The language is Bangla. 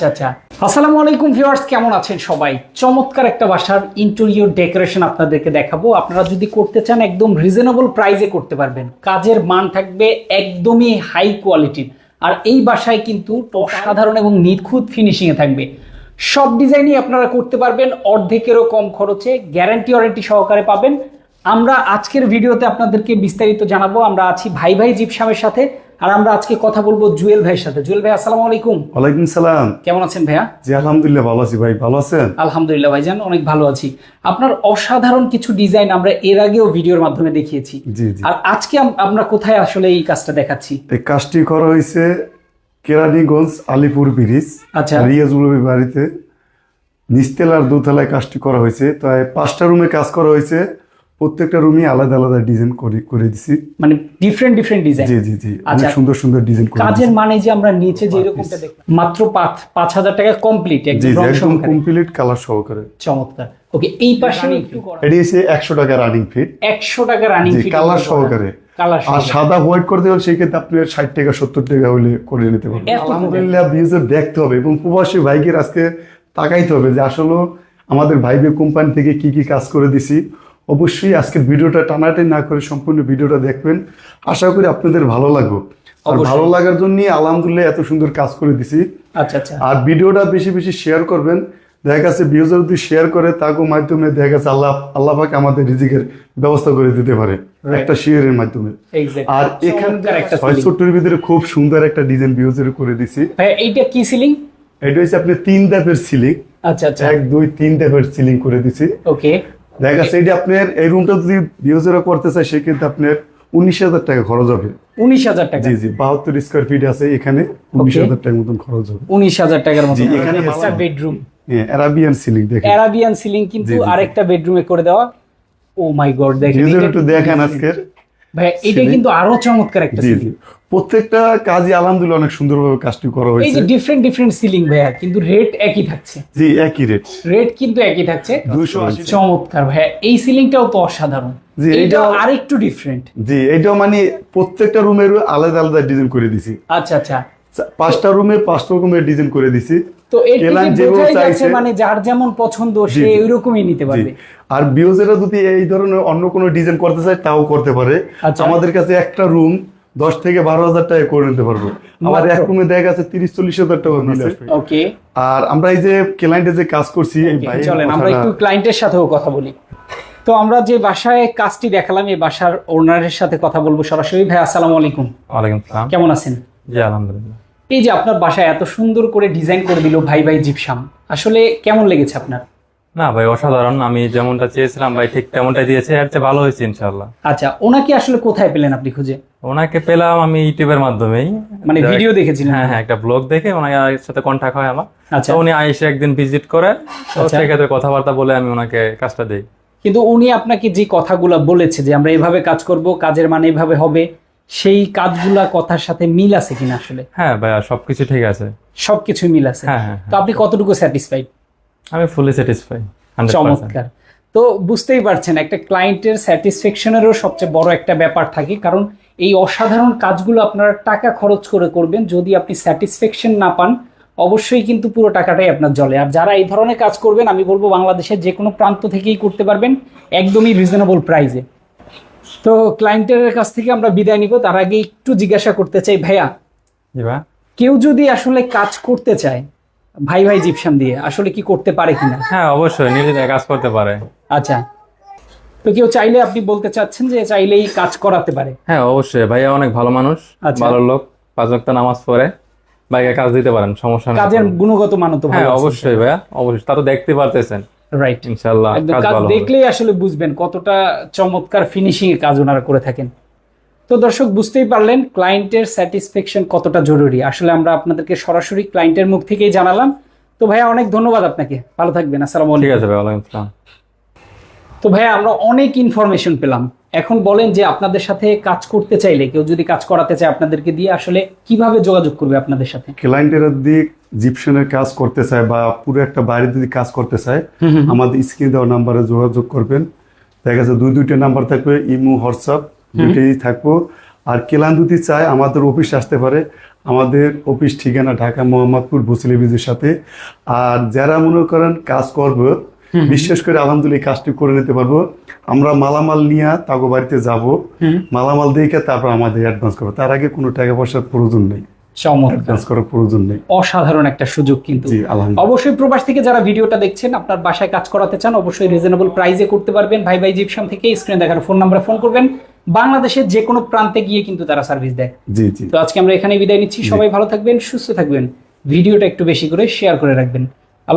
আচ্ছা আসসালামু আলাইকুম ভিউয়ার্স, কেমন আছেন সবাই? চমৎকার একটা বাসার ইন্টেরিয়র ডেকোরেশন আপনাদেরকে দেখাবো। আপনারা যদি করতে চান, একদম রিজনেবল করতে পারবেন। কাজের মান থাকবে একদমই হাই কোয়ালিটির আর এই বাসায় কিন্তু অসাধারণ এবং নিখুঁত ফিনিশিংয়ে থাকবে। সব ডিজাইনই আপনারা করতে পারবেন, অর্ধেকেরও কম খরচে গ্যারান্টি ওয়ারেন্টি সহকারে পাবেন। আমরা আজকের ভিডিওতে আপনাদেরকে বিস্তারিত জানাব। আমরা আছি ভাই ভাই জিপসামের সাথে। আর আমরা আজকে কথা বলব জুয়েল ভাইয়ের সাথে। জুয়েল ভাই আসসালামু আলাইকুম। ওয়ালাইকুম সালাম। কেমন আছেন ভাইয়া? জি আলহামদুলিল্লাহ ভালো আছি ভাই। ভালো আছেন? আলহামদুলিল্লাহ ভাইজান অনেক ভালো আছি। আপনার অসাধারণ কিছু ডিজাইন আমরা এর আগেও ভিডিওর মাধ্যমে দেখিয়েছি। আর আজকে আমরা কোথায় আসলে এই কাজটা দেখাচ্ছি? এই কাজটি করা হয়েছে কেরানীগঞ্জ আলিপুর ব্রিজ আচ্ছা। রিয়াজুলবি বাড়িতে। নিচতলার দোতলায় কাজটি করা হয়েছে। তাই পাঁচটা রুমে কাজ করা হয়েছে। প্রত্যেকটা রুমই আলাদা আলাদা ডিজাইন করে করে দিছি। মানে ডিফারেন্ট ডিফারেন্ট ডিজাইন জি জি জি। আচ্ছা। অনেক সুন্দর সুন্দর ডিজাইন করে কাজের মানে যে আমরা নিচে যে এরকমটা দেখলাম মাত্র পাঁচ পাঁচ হাজার টাকা কমপ্লিট একদম। কমপ্লিট কালার সহকারে। চমৎকার। ওকে এই পাশে একটু করা এটি হচ্ছে একশো টাকা রানিং ফিট একশো টাকা রানিং জি কালার সহকারে। কালার আর সাদা হোয়াইট করতে হলে সেই ক্ষেত্রে আপনি ষাট টাকা সত্তর টাকা হলে করে নিতে পারবেন। আলহামদুলিল্লাহ ভিউজের দেখতে হবে এবং প্রবাসী ভাইকের আজকে তাকাইতে হবে যে আসলে আমাদের ভাইবে কোম্পানি থেকে কি কি কাজ করে দিছি। অবশ্যই আজকের ভিডিওটা টানাটানি না করে সম্পূর্ণ ভিডিওটা দেখবেন। আশা করি আপনাদের ভালো লাগবে। আর ভালো লাগার জন্য আলহামদুলিল্লাহ এত সুন্দর কাজ করে দিছি। আচ্ছা আচ্ছা। আর ভিডিওটা বেশি বেশি শেয়ার করবেন। দেখা গেছে ভিউজার যদি শেয়ার করে তাকে মাধ্যমে দেখা গেছে আল্লাহ আল্লাহ পাক আমাদের রিজিকের ব্যবস্থা করে দিতে পারে। একটা শেয়ারের মাধ্যমে। আর এখানকার একটা ছয় ছোট্টর ভিতরে খুব সুন্দর একটা ডিজাইন ভিউজের করে দিছি। ভাই এইটা কি সিলিং এটা হচ্ছে আপনি তিন ধাপের সিলিং আচ্ছা আচ্ছা। এক দুই তিন ধাপের সিলিং করে দিছি। ওকে দেখা যাচ্ছে এটা আপনার এই রুমটা যদি করতে চায় সেক্ষেত্রে আপনার উনিশ হাজার টাকা খরচ হবে। উনিশ হাজার টাকা? জি জি বাহাত্তর স্কোয়ার ফিট আছে এখানে উনিশ হাজার টাকার মতন খরচ হবে। উনিশ হাজার টাকার মতো এখানে। বেডরুম হ্যাঁ অ্যারাবিয়ান সিলিং দেখেন। অ্যারাবিয়ান সিলিং কিন্তু। আরেকটা বেডরুমে করে দেওয়া। ও মাই গড দেখেন একটু দেখেন আজকের। ভাই এটা কিন্তু আরও চমৎকার একটা সিলিং প্রত্যেকটা কাজই আলহামদুলিল্লাহ অনেক সুন্দরভাবে কাজটি করা এই যে ডিফারেন্ট ডিফারেন্ট সিলিং ভাইয়া কিন্তু রেট একই থাকছে। জি একই রেট রেট কিন্তু একই থাকছে। দুশো আশি। চমৎকার ভাইয়া এই সিলিংটাও তো অসাধারণ। জি, এটা আরেকটু ডিফারেন্ট জি এটা মানে প্রত্যেকটা রুমের আলাদা আলাদা ডিজাইন করে দিছি। আচ্ছা আচ্ছা। পাঁচটা রুমে পাঁচটা রকমের ডিজাইন করে দিছি। তো এর এলান যেভাবে চাইছে- মানে যার যেমন পছন্দ সে। ওইরকমই নিতে পারবে। আর বিওজেরা যদি এই ধরনের অন্য কোনো ডিজাইন করতে চায় তাও করতে পারে। আচ্ছা। আমাদের কাছে একটা রুম দশ থেকে বারো হাজার টাকা করে নিতে পারব। আমার এক রুমে দেখা গেছে তিরিশ চল্লিশ হাজার টাকা ওকে আর আমরা এই যে ক্লায়েন্টে যে কাজ করছি চলেন আমরা একটু ক্লায়েন্টের সাথেও কথা বলি। তো আমরা যে বাসায় কাজটি দেখালাম এই বাসার ওনারের সাথে কথা বলব সরাসরি। ভাই আসসালামু আলাইকুম। ওয়ালাইকুম কেমন আছেন? জি আলহামদুলিল্লাহ। এই যে আপনার বাসায় এত সুন্দর করে ডিজাইন করে দিল ভাই ভাই জিপসাম আসলে কেমন লেগেছে আপনার? না ভাই অসাধারণ। আমি যেমনটা চেয়েছিলাম ভাই ঠিক তেমনটাই দিয়েছে। এর চেয়ে ভালো হয়েছে ইনশাল্লাহ আচ্ছা ওনাকে আসলে কোথায় পেলেন আপনি খুঁজে? ওনাকে পেলাম আমি ইউটিউবের মাধ্যমেই। মানে ভিডিও দেখেছিলেন? হ্যাঁ হ্যাঁ একটা ব্লগ দেখে ওনার সাথে কন্ট্যাক্ট হয় আমার। আচ্ছা। উনি আইসে একদিন ভিজিট করে আচ্ছা। সেক্ষেত্রে কথাবার্তা বলে আমি ওনাকে কাজটা দিই। কিন্তু উনি আপনাকে যে কথাগুলো বলেছে যে আমরা এভাবে কাজ করব কাজের মানে এভাবে হবে সেই কাজগুলা কথার সাথে মিল আছে কিনা আসলে? হ্যাঁ ভাইয়া সবকিছু ঠিক আছে। সবকিছু মিল আছে? হ্যাঁ হ্যাঁ তো আপনি কতটুকু স্যাটিসফাইড আমি ফুলি স্যাটিসফাই চমৎকার। তো বুঝতেই পারছেন একটা ক্লায়েন্টের স্যাটিসফ্যাকশনেরও সবচেয়ে বড় একটা ব্যাপার থাকে কারণ এই অসাধারণ কাজগুলো আপনারা টাকা খরচ করে করবেন যদি আপনি স্যাটিসফ্যাকশন না পান অবশ্যই কিন্তু পুরো টাকাটাই আপনার জলে। আর যারা এই ধরনের কাজ করবেন আমি বলব বাংলাদেশের যে কোনো প্রান্ত থেকেই করতে পারবেন একদমই রিজনেবল প্রাইসে তো ক্লায়েন্টের কাছ থেকে আমরা বিদায় নিব। তার আগে একটু জিজ্ঞাসা করতে চাই ভাইয়া। ভাই। কেউ যদি আসলে কাজ করতে চায় ভাই ভাই জিপসাম দিয়ে আসলে কি করতে পারে কিনা? হ্যাঁ অবশ্যই নিজে কাজ করতে পারে। আচ্ছা। তো কেউ চাইলে আপনি বলতে চাচ্ছেন যে চাইলেই কাজ করাতে পারে। হ্যাঁ অবশ্যই ভাইয়া অনেক ভালো মানুষ আচ্ছা। ভালো লোক পাঁচ ওয়াক্ত নামাজ পড়ে ভাইকে কাজ দিতে পারেন সমস্যা নেই। কাজের গুণগত মান তো হ্যাঁ অবশ্যই ভাইয়া অবশ্যই তা তো দেখতে পারতেছেন। রাইট ইনশাল্লাহ একদম কাজ। দেখলেই আসলে বুঝবেন কতটা চমৎকার ফিনিশিং এর কাজ ওনারা করে থাকেন। তো দর্শক বুঝতেই পারলেন ক্লায়েন্টের স্যাটিসফ্যাকশন কতটা জরুরি। আসলে আমরা আপনাদেরকে সরাসরি ক্লায়েন্টের মুখ থেকেই জানালাম। তো ভাইয়া অনেক ধন্যবাদ আপনাকে। ভালো থাকবেন আসসালামু ঠিক আছে ভাই ওয়ালাইকুম আসসালাম। তো ভাইয়া আমরা অনেক ইনফরমেশন পেলাম। এখন বলেন যে আপনাদের সাথে কাজ করতে চাইলে কেউ যদি কাজ করাতে চায় আপনাদেরকে দিয়ে আসলে কীভাবে যোগাযোগ করবে আপনাদের সাথে? ক্লায়েন্টের দিক জিপশনের কাজ করতে চায় বা পুরো একটা বাইরে যদি কাজ করতে চায় আমাদের স্ক্রিন দেওয়া নাম্বারে যোগাযোগ করবেন। দেখা যাচ্ছে দুই দুইটা নাম্বার থাকবে ইমো হোয়াটসঅ্যাপ দুইটাই থাকব। আর কেলান যদি চায় আমাদের অফিসে আসতে পারে। আমাদের অফিস ঠিকানা ঢাকা মোহাম্মদপুর বসিলিবিজের সাথে। আর যারা মনে করেন কাজ করব বিশেষ করে আলহামদুলিল্লাহ কাজটি করে নিতে পারব। আমরা মালামাল নিয়ে তাকে বাড়িতে যাব। মালামাল দেখে তারপর আমাদের অ্যাডভান্স করব। তার আগে কোনো টাকা পয়সার প্রয়োজন নেই। চমৎকার প্রয়োজন নেই। অসাধারণ একটা সুযোগ কিন্তু। অবশ্যই প্রবাস থেকে যারা ভিডিওটা দেখছেন আপনার বাসায় কাজ করাতে চান অবশ্যই রিজনেবল প্রাইজে করতে পারবেন। ভাই ভাই জিপসাম থেকে স্ক্রিনে দেখার ফোন নাম্বারে ফোন করবেন। বাংলাদেশের যে কোনো প্রান্তে গিয়ে কিন্তু তারা সার্ভিস দেয়। জি জি। তো আজকে আমরা এখানে বিদায় নিচ্ছি। সবাই ভালো থাকবেন সুস্থ থাকবেন। ভিডিওটা একটু বেশি করে শেয়ার করে রাখবেন।